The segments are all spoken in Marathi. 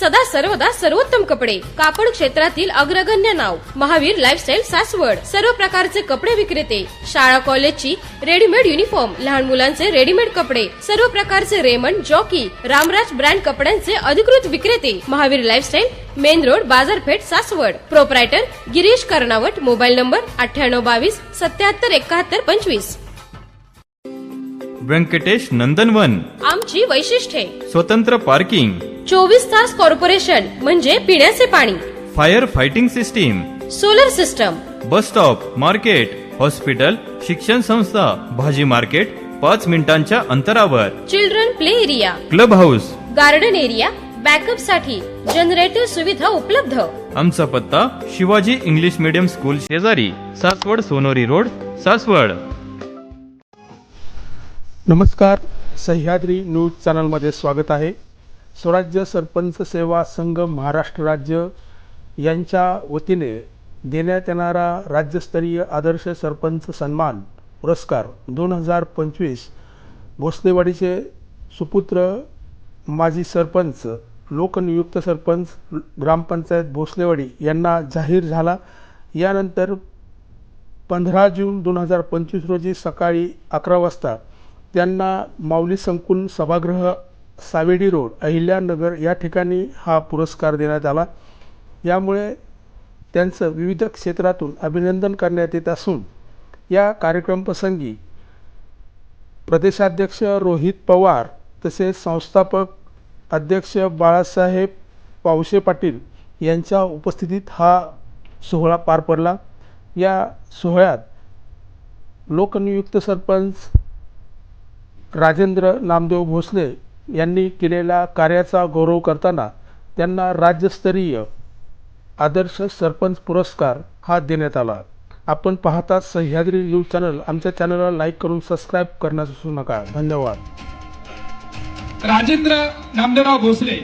सदा सर्वदा सर्वोत्तम कपडे. कापड क्षेत्रातील अग्रगण्य नाव. महावीर लाईफस्टाईल सासवड. सर्व प्रकारचे कपडे विक्रेते. शाळा कॉलेजची रेडीमेड युनिफॉर्म लहान मुलांचे रेडीमेड कपडे. सर्व प्रकारचे रेमंड जॉकी रामराज ब्रँड कपड्यांचे अधिकृत विक्रेते. महावीर लाईफस्टाईल मेन रोड बाजारपेठ Saswad. Proprietor Girish Karnawat mobile number अठ्ठ्याण्णव बावीस सत्याहत्तर एकाहत्तर पंचवीस. व्यंकटेश नंदनवन. आमची वैशिष्ट्ये. स्वतंत्र पार्किंग चोवीस तास कॉर्पोरेशन म्हणजे पिण्याचे पाणी. Fire fighting system. Solar system. Bus stop market hospital शिक्षण संस्था भाजी मार्केट पाच मिनिटांच्या अंतरावर. Children play area. Club house. Garden area बॅकअपसाठी generator सुविधा उपलब्ध. आमचा पत्ता शिवाजी इंग्लिश मीडियम स्कूल शेजारी सासवड सोनोरी रोड सासवड. नमस्कार सह्याद्री न्यूज चॅनलमध्ये स्वागत आहे. स्वराज्य सरपंच सेवा संघ महाराष्ट्र राज्य यांच्या वतीने देण्यात येणारा राज्यस्तरीय आदर्श सरपंच सन्मान पुरस्कार दोन हजार पंचवीस भोसलेवाडीचे सुपुत्र माजी सरपंच लोकनियुक्त सरपंच ग्रामपंचायत भोसलेवाडी यांना जाहीर झाला. यानंतर पंधरा जून दोन हजार पंचवीस रोजी सकाळी अकरा वाजता त्यांना माऊली संकुल सभागृह सावेडी रोड अहिल्यानगर या ठिकाणी हा पुरस्कार देण्यात आला. यामुळे त्यांचं विविध क्षेत्रातून अभिनंदन करण्यात येत असून या कार्यक्रमप्रसंगी प्रदेशाध्यक्ष रोहित पवार तसेच संस्थापक अध्यक्ष बाळासाहेब पावशे पाटील यांच्या उपस्थितीत हा सोहळा पार पडला. या सोहळ्यात लोकनियुक्त सरपंच राजेंद्र नामदेव भोसले यांनी केलेल्या कार्याचा गौरव करताना त्यांना राज्यस्तरीय आदर्श सरपंच पुरस्कार हा देण्यात आला. आपण पाहता सह्याद्री न्यूज चॅनल. आमच्या चॅनलला लाईक करून सबस्क्राईब करण्यास विसरू नका. धन्यवाद. राजेंद्र नामदेवराव भोसले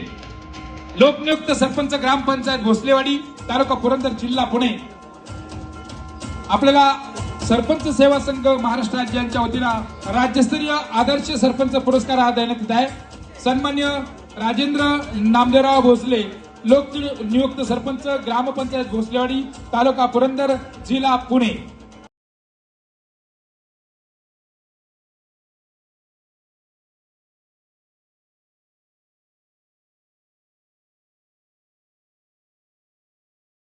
लोकनियुक्त सरपंच ग्रामपंचायत भोसलेवाडी तालुका पुरंदर जिल्हा पुणे. आपल्याला सरपंच सेवा संघ महाराष्ट्र राज्यांच्या वतीनं राज्यस्तरीय आदर्श सरपंच पुरस्कार हा देण्यात येत आहे. सन्मान्य राजेंद्र नामदेवराव भोसले लोक नियुक्त सरपंच ग्रामपंचायत भोसलेवाडी तालुका पुरंदर जिल्हा पुणे.